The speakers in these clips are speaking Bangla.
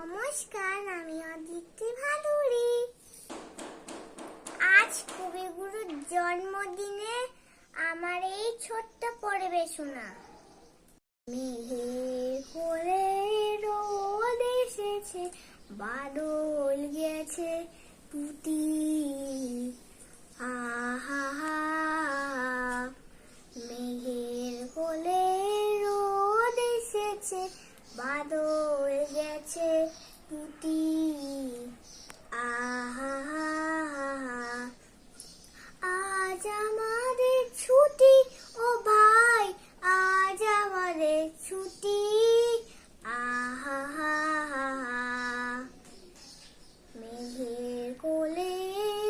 নমস্কার, আমি অদিতি ভাদুরী। আজ কবিগুরুর জন্মদিনে আমার এই ছোট্ট পরিবেশনা। মেঘের কোলে রোদ এসেছে, বাদল গেছে টুটি আহা মেঘের কোলে রোদ এসেছে বাদল গেছে টুটি আহা আজ আমাদের ছুটি, ও ভাই, আজ আমাদের ছুটি। আহা মেঘের কোলে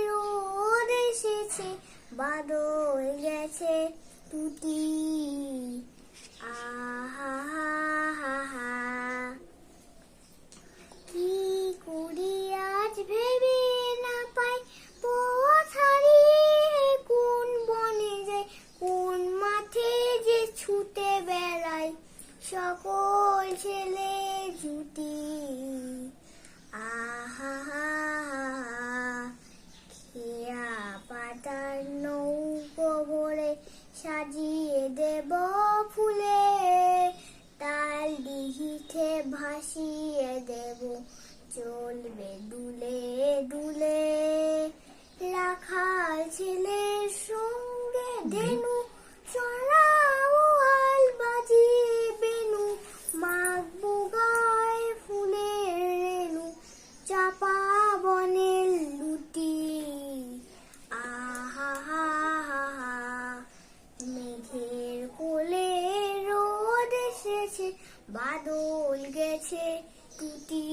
রোদ এসেছে বাদল গেছে টুটি সকল ছেলে জুটি। আহা, খেয়া পাতার নৌকো ভরে সাজিয়ে দেব ফুলে। তাল দিহিতে ভাসিয়ে দেব, চলবে দুলে দুলে। রাখাল ছেলের সঙ্গে ধেনু বাদল গেছে টুটি